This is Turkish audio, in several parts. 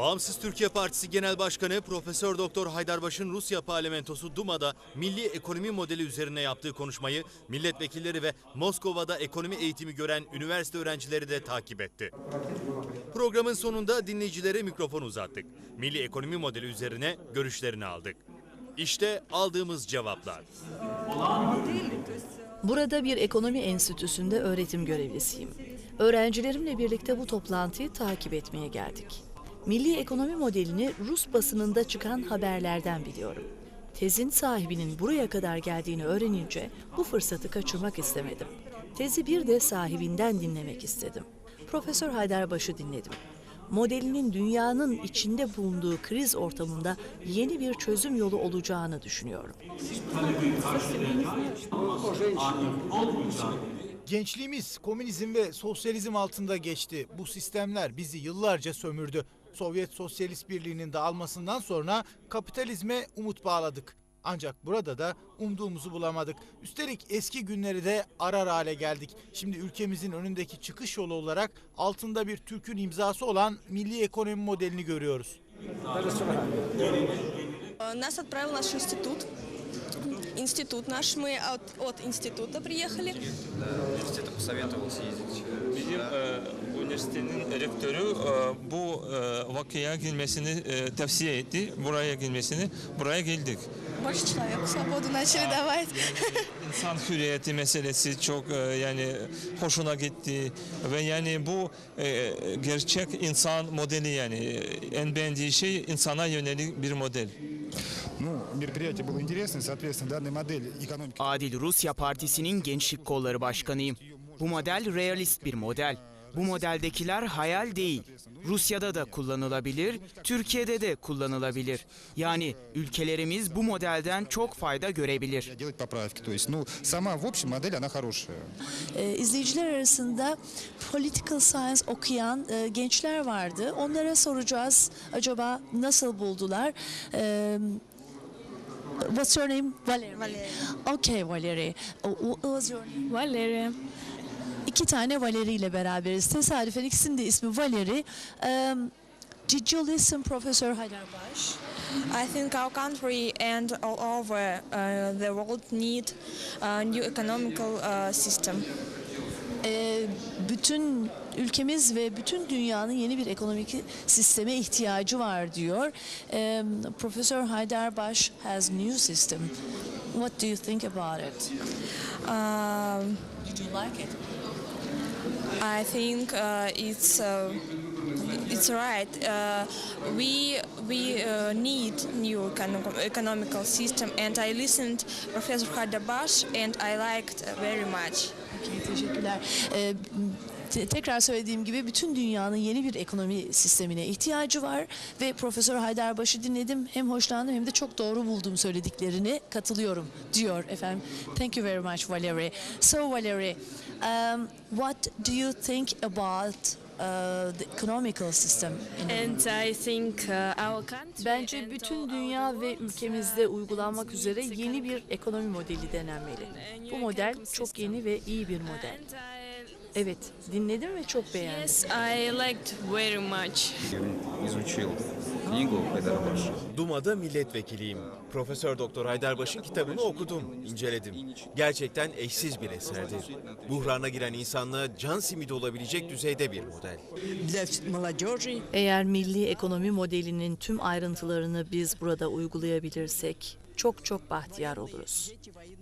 Bağımsız Türkiye Partisi Genel Başkanı Profesör Doktor Haydarbaş'ın Rusya Parlamentosu Duma'da milli ekonomi modeli üzerine yaptığı konuşmayı milletvekilleri ve Moskova'da ekonomi eğitimi gören üniversite öğrencileri de takip etti. Programın sonunda dinleyicilere mikrofon uzattık. Milli ekonomi modeli üzerine görüşlerini aldık. İşte aldığımız cevaplar. Burada bir ekonomi enstitüsünde öğretim görevlisiyim. Öğrencilerimle birlikte bu toplantıyı takip etmeye geldik. Milli ekonomi modelini Rus basınında çıkan haberlerden biliyorum. Tezin sahibinin buraya kadar geldiğini öğrenince bu fırsatı kaçırmak istemedim. Tezi bir de sahibinden dinlemek istedim. Profesör Haydarbaş'ı dinledim. Modelinin dünyanın içinde bulunduğu kriz ortamında yeni bir çözüm yolu olacağını düşünüyorum. Gençliğimiz komünizm ve sosyalizm altında geçti. Bu sistemler bizi yıllarca sömürdü. Sovyet Sosyalist Birliği'nin dağılmasından sonra kapitalizme umut bağladık. Ancak burada da umduğumuzu bulamadık. Üstelik eski günleri de arar hale geldik. Şimdi ülkemizin önündeki çıkış yolu olarak altında bir Türk'ün imzası olan milli ekonomi modelini görüyoruz. Нас отправил наш институт. Институт наш, мы от, от института приехали. Университета посоветовал съездить. Bizim e, üniversitenin rektörü e, bu e, vakıya girmesini e, tavsiye etti. Buraya girmesini. Buraya geldik. Больше человек свободу начали давать. İnsan hürriyeti meselesi çok e, yani hoşuna gitti ve yani bu e, gerçek insan modeli yani en beğendiği şey insana yönelik bir model. Ну, мероприятие было интересное, соответственно, данная модель экономики Adil Rusya Partisi'nin gençlik kolları başkanıyım. Bu model realist bir model. Bu modeldekiler hayal değil. Rusya'da da kullanılabilir, Türkiye'de de kullanılabilir. Yani ülkelerimiz bu modelden çok fayda görebilir. делать поправки. То есть, ну, сама, в общем, модель, она хорошая. Ee, izleyiciler arasında political science okuyan e, gençler vardı. Onlara soracağız acaba nasıl buldular? Ee, What's your name? Valerie. Valeri. Okay Valerie. Uh, What's your name? Valerie. İki tane Valeri ile beraberiz. Tesadüfen ikisinin de ismi Valeri. Um, did you listen, Professor Haydarbaş? I think our country and all over uh, the world need a new economical uh, system. Ee, bütün ülkemiz ve bütün dünyanın yeni bir ekonomik sisteme ihtiyacı var diyor. Ee, Professor Haydarbaş has new system. What do you think about it? Um, Did you like it? I think uh, it's uh, it's right. Uh, we we uh, need new econo- economical system, and I listened Professor Hadabash, and I liked very much. Peki, teşekkürler. Ee, te- tekrar söylediğim gibi bütün dünyanın yeni bir ekonomi sistemine ihtiyacı var ve Profesör Haydarbaş'ı dinledim. Hem hoşlandım hem de çok doğru buldum söylediklerini. Katılıyorum diyor efendim. Thank you very much Valerie. So Valerie, um, what do you think about the economical system in And I think our country Bence bütün dünya ve ülkemizde uygulanmak üzere yeni bir ekonomi modeli denenmeli. Bu model çok yeni ve iyi bir model. Evet, dinledim ve çok beğendim. yes, I liked very much. Duma'da milletvekiliyim. Profesör Doktor Haydarbaş'ın kitabını okudum, inceledim. Gerçekten eşsiz bir eserdi. Buhrana giren insanlığa can simidi olabilecek düzeyde bir model. Eğer milli ekonomi modelinin tüm ayrıntılarını biz burada uygulayabilirsek çok çok bahtiyar oluruz.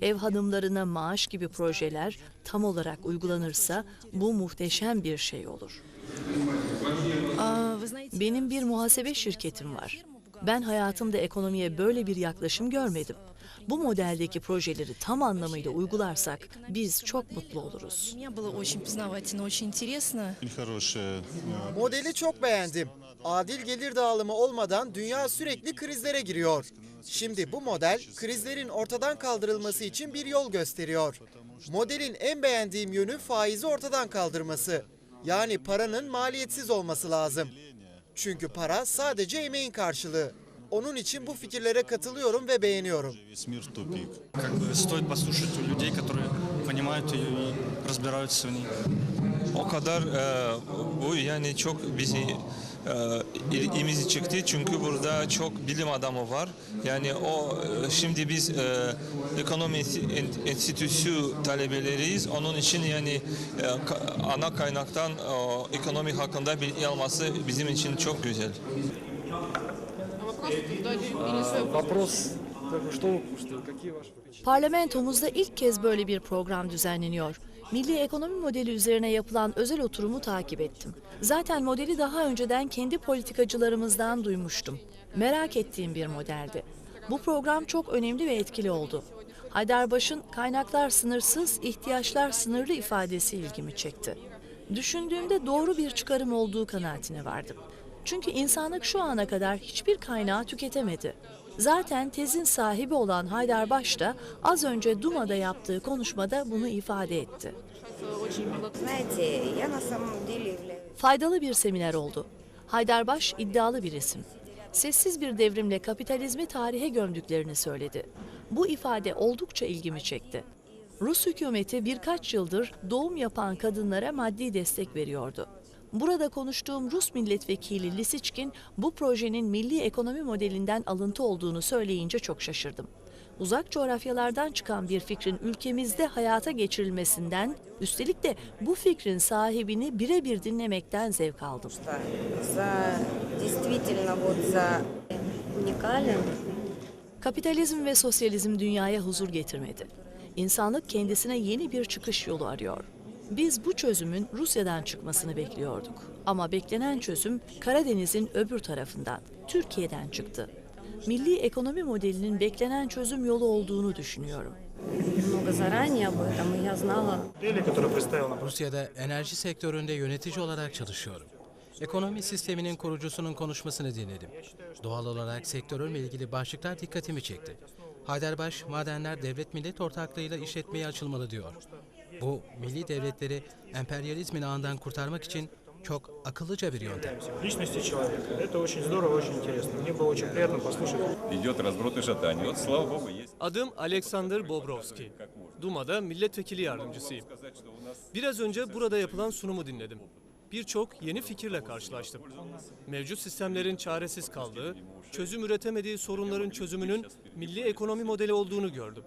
Ev hanımlarına maaş gibi projeler tam olarak uygulanırsa bu muhteşem bir şey olur. Benim bir muhasebe şirketim var. Ben hayatımda ekonomiye böyle bir yaklaşım görmedim. Bu modeldeki projeleri tam anlamıyla uygularsak biz çok mutlu oluruz. E, Modeli çok beğendim. Adil gelir dağılımı olmadan dünya sürekli krizlere giriyor. Şimdi bu model krizlerin ortadan kaldırılması için bir yol gösteriyor. Modelin en beğendiğim yönü faizi ortadan kaldırması. Yani paranın maliyetsiz olması lazım. Çünkü para sadece emeğin karşılığı. Onun için bu fikirlere katılıyorum ve beğeniyorum. Весь мир в тупик. Как бы стоит послушать у людей, которые понимают ее и разбираются в ней. o kadar e, bu yani çok bizi e, ilgimizi çıktı çünkü burada çok bilim adamı var. Yani o e, şimdi biz e, ekonomi en- enstitüsü talebeleriyiz. Onun için yani e, ka- ana kaynaktan e, ekonomi hakkında bilgi alması bizim için çok güzel. Вопрос, как бы, что, что, какие ваши Parlamentomuzda ilk kez böyle bir program düzenleniyor. Milli ekonomi modeli üzerine yapılan özel oturumu takip ettim. Zaten modeli daha önceden kendi politikacılarımızdan duymuştum. Merak ettiğim bir modeldi. Bu program çok önemli ve etkili oldu. Haydarbaş'ın kaynaklar sınırsız, ihtiyaçlar sınırlı ifadesi ilgimi çekti. Düşündüğümde doğru bir çıkarım olduğu kanaatine vardım. Çünkü insanlık şu ana kadar hiçbir kaynağı tüketemedi. Zaten tezin sahibi olan Haydarbaş da az önce Duma'da yaptığı konuşmada bunu ifade etti. Faydalı bir seminer oldu. Haydarbaş iddialı bir isim. Sessiz bir devrimle kapitalizmi tarihe gömdüklerini söyledi. Bu ifade oldukça ilgimi çekti. Rus hükümeti birkaç yıldır doğum yapan kadınlara maddi destek veriyordu. Burada konuştuğum Rus milletvekili Lisiçkin bu projenin milli ekonomi modelinden alıntı olduğunu söyleyince çok şaşırdım. Uzak coğrafyalardan çıkan bir fikrin ülkemizde hayata geçirilmesinden, üstelik de bu fikrin sahibini birebir dinlemekten zevk aldım. Kapitalizm ve sosyalizm dünyaya huzur getirmedi. İnsanlık kendisine yeni bir çıkış yolu arıyor. Biz bu çözümün Rusya'dan çıkmasını bekliyorduk. Ama beklenen çözüm Karadeniz'in öbür tarafından, Türkiye'den çıktı. Milli ekonomi modelinin beklenen çözüm yolu olduğunu düşünüyorum. Rusya'da enerji sektöründe yönetici olarak çalışıyorum. Ekonomi sisteminin kurucusunun konuşmasını dinledim. Doğal olarak sektörünle ilgili başlıklar dikkatimi çekti. Haydarbaş, madenler devlet millet ortaklığıyla işletmeye açılmalı diyor. Bu, milli devletleri emperyalizmin ağından kurtarmak için çok akıllıca bir yöntem. личности человека. Это очень здорово, очень интересно. Мне было очень приятно послушать. Идет разброд и шатание. Вот слава богу, есть. Adım Alexander Bobrovski. Duma'da milletvekili yardımcısıyım. Biraz önce burada yapılan sunumu dinledim. Birçok yeni fikirle karşılaştım. Mevcut sistemlerin çaresiz kaldığı, çözüm üretemediği sorunların çözümünün milli ekonomi modeli olduğunu gördüm.